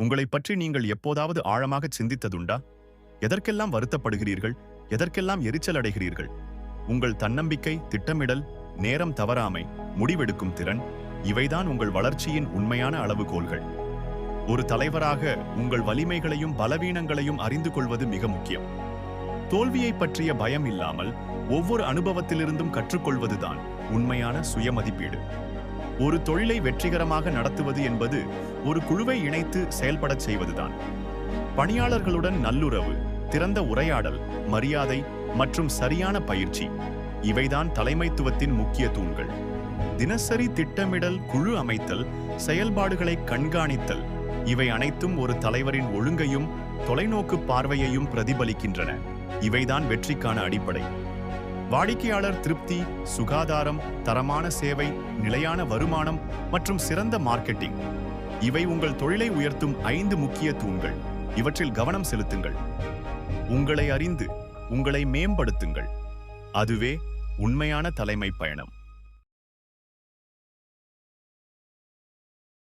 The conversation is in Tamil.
உங்களைப் பற்றி நீங்கள் எப்போதாவது ஆழமாக சிந்தித்ததுண்டா? எதற்கெல்லாம் வருத்தப்படுகிறீர்கள்? எதற்கெல்லாம் எரிச்சல் அடைகிறீர்கள்? உங்கள் தன்னம்பிக்கை திட்டமிடல் நேரம் தவறாமை முடிவெடுக்கும் திறன் இவைதான் உங்கள் வளர்ச்சியின் உண்மையான அளவுகோல்கள். ஒரு தலைவராக உங்கள் வலிமைகளையும் பலவீனங்களையும் அறிந்து கொள்வது மிக முக்கியம். தோல்வியை பற்றிய பயம் இல்லாமல் ஒவ்வொரு அனுபவத்திலிருந்தும் கற்றுக்கொள்வதுதான் உண்மையான சுயமதிப்பீடு. ஒரு தொழிலை வெற்றிகரமாக நடத்துவது என்பது ஒரு குழுவை இணைத்து செயல்படச் செய்வதுதான். பணியாளர்களுடன் நல்லுறவு திறந்த உரையாடல் மரியாதை மற்றும் சரியான பயிற்சி இவைதான் தலைமைத்துவத்தின் முக்கிய தூண்கள். தினசரி திட்டமிடல் குழு அமைத்தல் செயல்பாடுகளை கண்காணித்தல் இவை அனைத்தும் ஒரு தலைவரின் ஒழுங்கையும் தொலைநோக்கு பார்வையையும் பிரதிபலிக்கின்றன. இவைதான் வெற்றிக்கான அடிப்படை. வாடிக்கையாளர் திருப்தி சுகாதாரம் தரமான சேவை நிலையான வருமானம் மற்றும் சிறந்த மார்க்கெட்டிங். இவை உங்கள் தொழிலை உயர்த்தும் ஐந்து முக்கிய தூண்கள். இவற்றில் கவனம் செலுத்துங்கள். உங்களை அறிந்து உங்களை மேம்படுத்துங்கள். அதுவே உண்மையான தலைமை பயணம்.